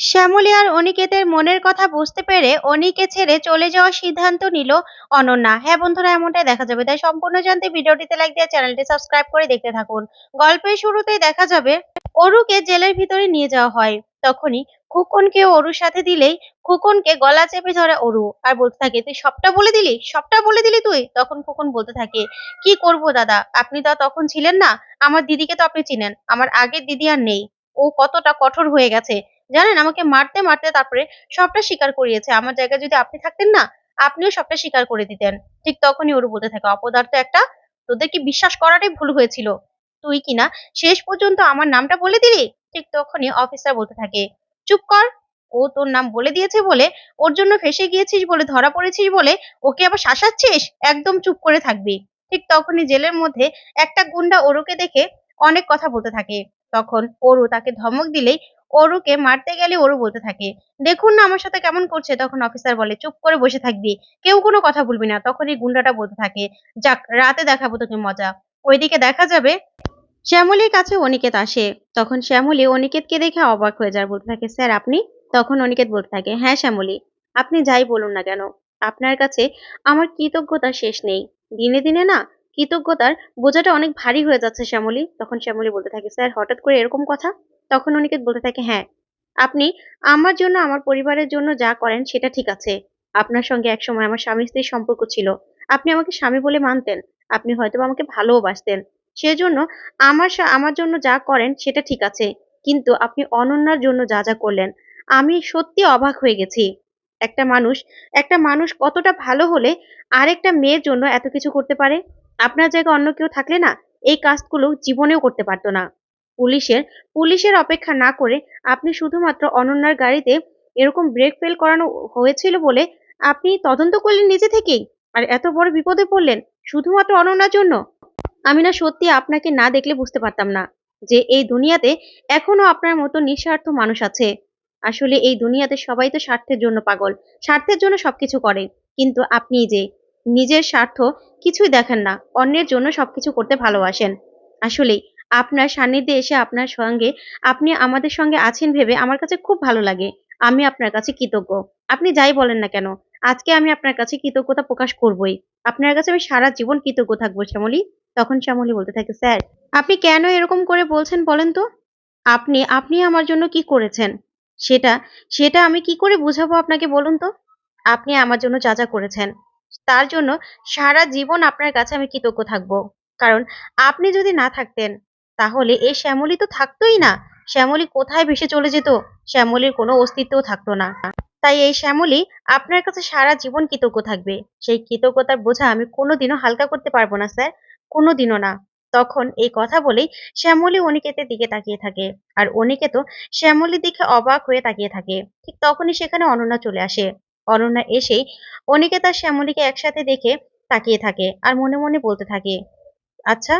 শ্যামলী আর অনিকেতের মনের কথা বুঝতে পেরে অনিকে ছেড়ে চলে যাওয়ার সিদ্ধান্ত নিল অনন্যা। হ্যাঁ বন্ধুরা, এমনটাই দেখা যাবে। তাই সম্পূর্ণ জানতে ভিডিওটিতে লাইক দিয়ে চ্যানেলটি সাবস্ক্রাইব করে দেখতে থাকুন। গল্পের শুরুতেই দেখা যাবে, অরুকে জেলের ভিতরে নিয়ে যাওয়া হয়। তখনই খুকনকে অরুর সাথে দিলেই খুকনকে গলা চেপে ধরে অরু। আর বলতে থাকে, তুই সবটা বলে দিলি? সবটা বলে দিলি তুই? তখন খুকন বলতে থাকে, কি করব দাদা? আপনি তো তখন ছিলেন না। আমার দিদিকে তো আপনি চিনেন। আমার আগের দিদি আর নেই। ও কতটা কঠোর হয়ে গেছে। জানেন, আমাকে মারতে মারতে তারপরে সবটা স্বীকার করিয়েছে। আমার জায়গায় যদি আপনি থাকতেন না, আপনিও সবটা স্বীকার করে দিতেন। ঠিক তখনই ওরু বলতে থাকে অপদার্থ একটা তোদের কি বিশ্বাস করাটাই ভুল হয়েছিল। তুই কিনা শেষ পর্যন্ত আমার নামটা বলে দিলি? ঠিক তখনই অফিসার বলতে থাকে, চুপ কর, ও তোর নাম বলে দিয়েছে বলে, ওর জন্য ফেসে গিয়েছিস বলে, ধরা পড়েছিস বলে, ওকে আবার শাসাচ্ছিস? একদম চুপ করে থাকবি। ঠিক তখনই জেলের মধ্যে একটা গুন্ডা ওরুকে দেখে অনেক কথা বলতে থাকে। তখন অরু তাকে ধমক দিলেই অরুকে মারতে গেলে অরু বলতে থাকে, দেখুন না আমার সাথে কেমন করছে? তখন অফিসার বলে, চুপ করে বসে থাকবি, কেউ কোনো কথা বলবি না। তখন এই গুন্ডাটা বলতে থাকে, যাক, রাতে দেখাবো তোকে মজা। ওইদিকে দেখা যাবে শ্যামলীর কাছে অনিকেত আসে। তখন শ্যামলী অনিকেতকে দেখে অবাক হয়ে যায়, বলতে থাকে, স্যার, আপনি? তখন অনিকেত বলতে থাকে হ্যাঁ শ্যামলী, আপনি যাই বলুন না কেন, আপনার কাছে আমার কৃতজ্ঞতা শেষ নেই। দিনে দিনে না, কৃতজ্ঞতার বোঝাটা অনেক ভারী হয়ে যাচ্ছে শ্যামলী। তখন শ্যামলী বলতে থাকে, স্যার, হঠাৎ করে এরকম কথা? তখন অনিকেত বলতে থাকে হ্যাঁ আপনি আমার জন্য, আমার পরিবারের জন্য যা করেন সেটা ঠিক আছে। আপনার সঙ্গে একসময় আমার স্বামী স্ত্রীর সম্পর্ক ছিল। আপনি আমাকে স্বামী বলে মানতেন। আপনি হয়তো আমাকে ভালোবাসতেন। সেজন্য আমার আমার জন্য যা করেন সেটা ঠিক আছে। কিন্তু আপনি অনন্যার জন্য যা যা করলেন, আমি সত্যি অবাক হয়ে গেছি। একটা মানুষ একটা মানুষ কতটা ভালো হলে আরেকটা মেয়ের জন্য এত কিছু করতে পারে? আপনার জায়গায় অন্য কেউ থাকলে না, এই কাজগুলো জীবনেও করতে পারতো না। পুলিশের পুলিশের অপেক্ষা না করে আপনি শুধুমাত্র অনন্যার গাড়িতে এরকম ব্রেক ফেল করানো হয়েছিল বলে আপনি তদন্ত করলেন নিজে থেকেই? আর এত বড় বিপদে পড়লেন শুধুমাত্র অনন্যার জন্য? আমি না সত্যি আপনাকে না দেখলে বুঝতে পারতাম না যে এই দুনিয়াতে এখনও আপনার মতো নিঃস্বার্থ মানুষ আছে। আসলে এই দুনিয়াতে সবাই তো স্বার্থের জন্য পাগল, স্বার্থের জন্য সবকিছু করে। কিন্তু আপনি যে নিজের স্বার্থ কিছুই দেখেন না, অন্যের জন্য সবকিছু করতে ভালোবাসেন। আসলেই আপনার সান্নিধ্যে এসে আপনার সঙ্গে, আপনি আমাদের সঙ্গে আছেন ভেবে আমার কাছে খুব ভালো লাগে। আমি আপনার কাছে কৃতজ্ঞ। আপনি যাই বলেন না কেন, আজকে আমি আপনার কাছে কৃতজ্ঞতা প্রকাশ করবই। আপনার কাছে আমি সারা জীবন কৃতজ্ঞ থাকব শ্যামলী। তখন শ্যামলী বলতে থাকে, স্যার, আপনি কেন এরকম করে বলছেন বলেন তো? আপনি আপনি আমার জন্য কি করেছেন? সেটা সেটা আমি কি করে বুঝাবো আপনাকে বলুন তো? আপনি আমার জন্য যা যা করেছেন, তার জন্য সারা জীবন আপনার কাছে আমি কৃতজ্ঞ থাকব। কারণ আপনি যদি না থাকতেন তাহলে এই শ্যামলী তো থাকতোই না। শ্যামলী কোথায় ভেসে চলে যেত? শ্যামলীর কোনো অস্তিত্বও থাকতো না। তাই এই শ্যামলী আপনার কাছে সারা জীবন কৃতজ্ঞ থাকবে। সেই কৃতজ্ঞতার বোঝা আমি কোনোদিনও হালকা করতে পারব না, স্যার। কোনোদিনও না। তখন এই কথা বলেই শ্যামলী অনিকেতের দিকে তাকিয়ে থাকে। আর অনিকেত শ্যামলীর দিকে অবাক হয়ে তাকিয়ে থাকে। ঠিক তখনই সেখানে অনন্যা চলে আসে। অনন্যা এসেই অনিকেত আর শ্যামলীকে একসাথে দেখে তাকিয়ে থাকে আর মনে মনে বলতে থাকে আচ্ছা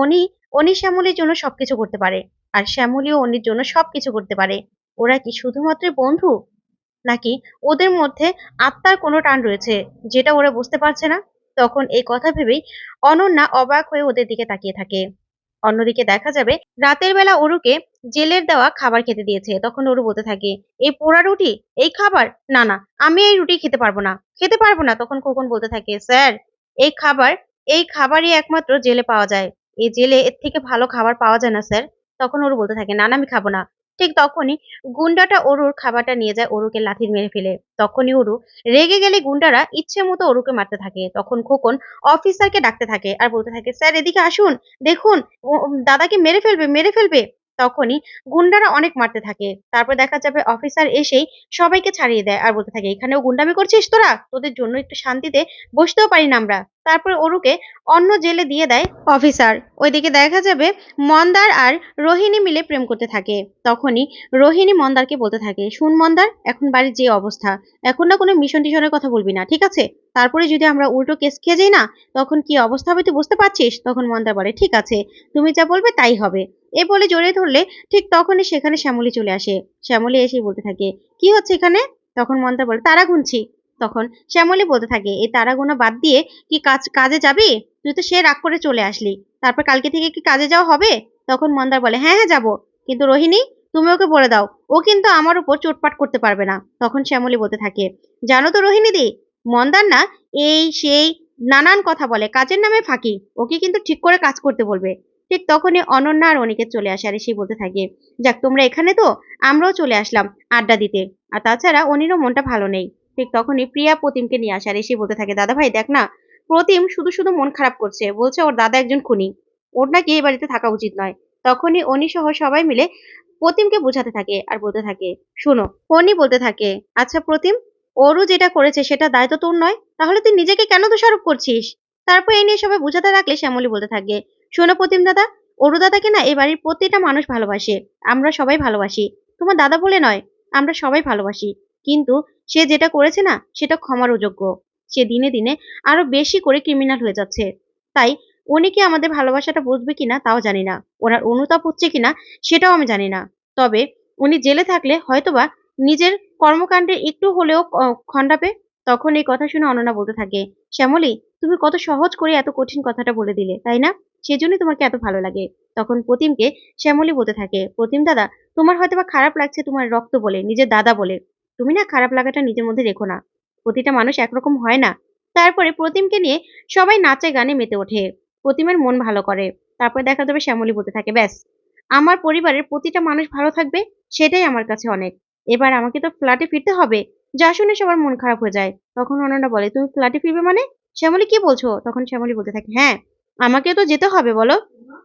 অনি অনি শ্যামলীর জন্য সবকিছু করতে পারে। আর শ্যামলীও অনির জন্য সবকিছু করতে পারে। ওরা কি শুধুমাত্র বন্ধু? নাকি ওদের মধ্যে আত্মার কোনো টান রয়েছে, যেটা ওরা বুঝতে পারছে না? তখন এই কথা ভেবেই অনন্যা অবাক হয়ে ওদের দিকে তাকিয়ে থাকে। অন্যদিকে দেখা যাবে, রাতের বেলা অরুকে জেলের দেওয়া খাবার খেতে দিয়েছে। তখন অরু বলতে থাকে, এই পোড়া রুটি? এই খাবার? না না, আমি এই রুটি খেতে পারব না। খেতে পারব না? তখন খোকন বলতে থাকে, স্যার, এই খাবার, এই খাবারই একমাত্র জেলে পাওয়া যায়। এই জেলে এর থেকে ভালো খাবার পাওয়া যায় না, স্যার। তখন ওরু বলতে থাকে, না না, আমি খাব না। ঠিক তখনই গুন্ডাটা অরুর খাবারটা নিয়ে যায় অরুকে লাথি মেরে ফেলে। তখনই অরু রেগে গেলে গুন্ডারা ইচ্ছে মতো অরুকে মারতে থাকে। তখন খোকন অফিসারকে ডাকতে থাকে আর বলতে থাকে, স্যার, এদিকে আসুন, দেখুন দাদাকে মেরে ফেলবে মেরে ফেলবে। তখনই গুন্ডারা অনেক মারতে থাকে। তারপর দেখা যাবে অফিসার এসেই সবাইকে ছাড়িয়ে দেয় আর বলতে থাকে, এখানেও গুন্ডামি করছিস তোরা? তোদের জন্য একটু শান্তিতে বসতেও পারি না আমরা। তারপর অরুকে অন্য জেলে দিয়ে দেয় অফিসার ওইদিকে দেখা যাবে মন্দার আর রোহিণী মিলে প্রেম করতে থাকে। তখনই রোহিণী মন্দারকে বলতে থাকে, শুন মন্দার, এখন বাড়ির যে অবস্থা, এখন না কোনো মিশন টিশনের কথা বলবি না, ঠিক আছে? তারপরে যদি আমরা উল্টো কেস খেয়ে যাই না, তখন কি অবস্থা হবে তুই বুঝতে পারছিস? তখন মন্দার বলে, ঠিক আছে, তুমি যা বলবে তাই হবে। এ বলে জড়িয়ে ধরলে ঠিক তখনই সেখানে শ্যামলী চলে আসে। শ্যামলী এসে বলতে থাকে, কি হচ্ছে এখানে? তখন মন্দার বলে, তারা গুনছি। তখন শ্যামলী বলতে থাকে, এই তারা গোনা বাদ দিয়ে কি কাজ, কাজে যাবি? তুই তো সে রাগ করে চলে আসলি। তারপর কালকে থেকে কি কাজে যাওয়া হবে? তখন মন্দার বলে হ্যাঁ হ্যাঁ যাব। কিন্তু রোহিণী, তুমি ওকে বলে দাও। ও কিন্তু আমার উপর চোটপাট করতে পারবে না। তখন শ্যামলী বলতে থাকে, জানো তো রোহিণী দি, মন্দার না এই, সেই নানান কথা বলে। কাজের নামে ফাঁকি। ওকে কিন্তু ঠিক করে কাজ করতে বলবে। ঠিক তখনই অনন্যা আর অনিকেত চলে আসে। আর এসে বলতে থাকে, যাক, তোমরা এখানে তো, আমরাও চলে আসলাম আড্ডা দিতে। আর তাছাড়া অনিরও মনটা ভালো নেই। ঠিক তখনই প্রিয়া প্রতিমকে নিয়ে আসে। আর এসে বলতে থাকে, দাদা ভাই, দেখ না, প্রতিম শুধু শুধু মন খারাপ করছে। বলছে ওর দাদা একজন খুনি। ওর নাকি এই বাড়িতে থাকা উচিত নয়। তখনই অনি সহ সবাই মিলে প্রতিমকে বোঝাতে থাকে আর বলতে থাকে, শোনো, অনি বলতে থাকে আচ্ছা প্রতিম, ওরও যেটা করেছে সেটা দায়িত্ব তোর নয়? তাহলে তুই নিজেকে কেন দোষারোপ করছিস? তারপর এই নিয়ে সবাই বোঝাতে থাকলে শ্যামলী বলতে থাকে শোনো প্রতিম দাদা, অরু দাদাকে না এ বাড়ির প্রতিটা মানুষ ভালোবাসে, আমরা সবাই ভালোবাসি। তোমার দাদা বলে নয়, আমরা সবাই ভালোবাসি। কিন্তু সে যেটা করেছে না, সেটা ক্ষমার অযোগ্য। সে দিনে দিনে আরও বেশি করে ক্রিমিনাল হয়ে যাচ্ছে। তাই উনি কি আমাদের ভালোবাসাটা বুঝবে কিনা তাও জানি না। ওনার অনুতাপ হচ্ছে কিনা সেটাও আমি জানি না। তবে উনি জেলে থাকলে হয়তোবা নিজের কর্মকাণ্ডে একটু হলেও খণ্ডাবে তখন এই কথা শুনে অননা বলতে থাকে, শ্যামলী, তুমি কত সহজ করে এত কঠিন কথাটা বলে দিলে, তাই না? সেজন্যই তোমাকে এত ভালো লাগে। তখন প্রতিমকে শ্যামলী বলতে থাকে, প্রতিম দাদা, তোমার হয়তোবা খারাপ লাগছে তোমার রক্ত বলে, নিজের দাদা বলে। তুমি না খারাপ লাগাটা নিজের মধ্যে রেখো না। প্রতিটা মানুষ একরকম হয় না। তারপরে প্রতিমকে নিয়ে সবাই নাচে গানে মেতে ওঠে। প্রতিমের মন ভালো করে। তারপরে দেখা যাবে শ্যামলী বলতে থাকে, ব্যাস, আমার পরিবারের প্রতিটা মানুষ ভালো থাকবে, সেটাই আমার কাছে অনেক। এবার আমাকে তো ফ্ল্যাটে ফিরতে হবে। যা শুনে সবার মন খারাপ হয়ে যায়। তখন অনন্যা বলে, তুমি ফ্ল্যাটে ফিরবে মানে? শ্যামলী, কি বলছো? তখন শ্যামলী বলতে থাকে হ্যাঁ আমাকে তো যেতে হবে, বলো।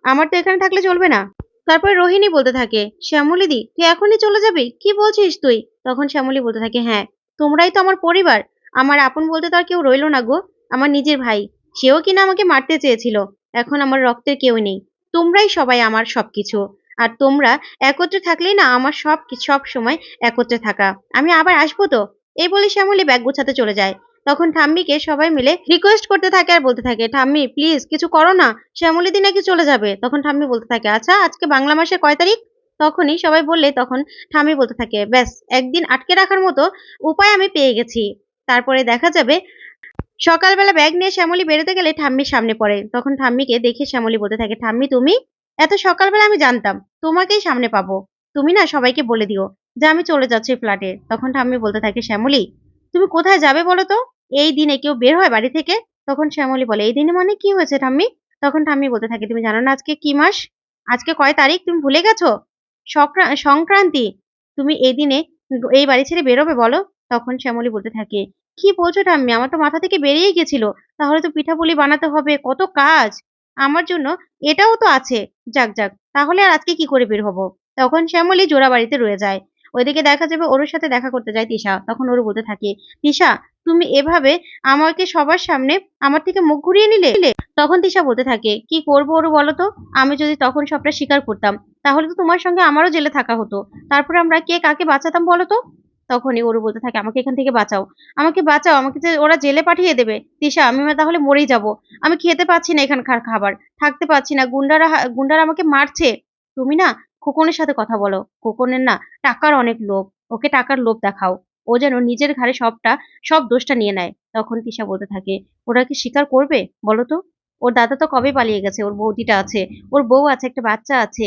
আমার তো এখানে থাকলে চলবে না। তারপরে রোহিণী বলতে থাকে, শ্যামলী দি, তুই এখনই চলে যাবি? কি বলছিস তুই? তখন শ্যামলী বলতে থাকে হ্যাঁ তোমরাই তো আমার পরিবার। আমার আপন বলতে তো আর কেউ রইল না গো, আমার নিজের ভাই। সেও কিনা আমাকে মারতে চেয়েছিল। এখন আমার রক্তের কেউ নেই। তোমরাই সবাই আমার সবকিছু। আর তোমরা একত্রে থাকলেই না আমার সব সব সময় একত্রে থাকা। আমি আবার আসব তো? এই বলে শ্যামলী ব্যাগ গোছাতে চলে যায়। তখন ঠাম্মিকে সবাই মিলে রিকোয়েস্ট করতে থাকে আর বলতে থাকে, ঠাম্মি প্লিজ কিছু করো না শ্যামলী দি নাকি চলে যাবে। তখন ঠাম্মি বলতে থাকে আচ্ছা আজকে বাংলা মাসের কয় তারিখ? তখনই সবাই বললে, তখন ঠাম্মি বলতে থাকে, ব্যাস, একদিন আটকে রাখার মতো উপায় আমি পেয়ে গেছি। তারপরে দেখা যাবে সকালবেলা ব্যাগ নিয়ে শ্যামলী বেরোতে গেলে ঠাম্মির সামনে পড়ে। তখন ঠাম্মিকে দেখে শ্যামলী বলতে থাকে, ঠাম্মি, তুমি? এত সকালবেলা আমি জানতাম, তোমাকেই সামনে পাবো। তুমি না সবাইকে বলে দিও যে আমি চলে যাচ্ছি ফ্ল্যাটে তখন ঠাম্মি বলতে থাকে, শ্যামলী, তুমি কোথায় যাবে বলো তো? এই দিনে কেউ বের হয় বাড়ি থেকে, তখন শ্যামলী বলে, এই দিনে মানে কি হয়েছে ঠাম্মি? তখন ঠাম্মি বলতে থাকে, তুমি জানো না আজকে কি মাস? আজকে কয় তারিখ? তুমি ভুলে গেছো? সংক্রা- সংক্রান্তি, তুমি এই দিনে এই বাড়ি ছেড়ে বেরোবে বলো? তখন শ্যামলী বলতে থাকে, কি বলছো ঠাম্মি? আমার তো মাথা থেকে বেরিয়ে গেছিল। তাহলে তো পিঠাপুলি বানাতে হবে, কত কাজ। আমার জন্য এটাও তো আছে। যাক যাক, তাহলে আর আজকে কি করে বের হব? তখন শ্যামলী জোড়া বাড়িতে রয়ে যায়। ওইদিকে দেখা যাবে ওর সাথে দেখা করতে যায় তিশা। তখন ওর বলতে থাকে, তিশা, তুমি এভাবে আমাকে সবার সামনে আমার থেকে মুখ ঘুরিয়ে নিলে? তখন তিশা বলতে থাকে, কি করব ওর বলো তো? আমি যদি তখন সবটা স্বীকার করতাম, তাহলে তো তোমার সঙ্গে আমারও জেলে থাকা হতো। তারপরে আমরা কে কাকে বাঁচাতাম বলো তো? তখনই ওর বলতে থাকে, আমাকে এখান থেকে বাঁচাও। আমাকে বাঁচাও, আমাকে যে ওরা জেলে পাঠিয়ে দেবে। তিশা, আমি তাহলে মরেই যাব। আমি খেতে পাচ্ছি না এখানকার খাবার, থাকতে পাচ্ছি না। গুন্ডারা গুন্ডারা আমাকে মারছে। তুমি না খোকনের সাথে কথা বলো। খোকনের না টাকার অনেক লোভ। ওকে টাকার লোভ দেখাও। ও যেন নিজের ঘাড়ে সবটা, সব দোষটা নিয়ে নেয়। তখন তিশা বলতে থাকে, ওরা কি স্বীকার করবে? বলো তো। ওর দাদা তো কবে পালিয়ে গেছে? ওর বৌদিটা আছে। ওর বউ আছে, একটা বাচ্চা আছে।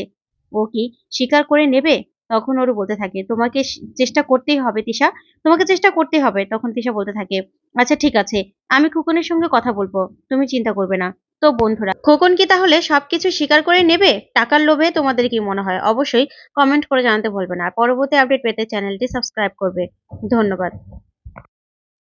ও কি স্বীকার করে নেবে? তখন ওর বলতে থাকে, তোমাকে চেষ্টা করতেই হবে তিশা। তোমাকে চেষ্টা করতেই হবে। তখন তিশা বলতে থাকে আচ্ছা ঠিক আছে। আমি খোকনের সঙ্গে কথা বলব। তুমি চিন্তা করবে না। তো বন্ধুরা, খোকন কি তাহলে সবকিছু স্বীকার করে নেবে? টাকার লোভে তোমাদের কি মনে হয়? অবশ্যই কমেন্ট করে জানাতে ভুলবে না। পরবর্তী আপডেট পেতে চ্যানেলটি সাবস্ক্রাইব করবে। ধন্যবাদ।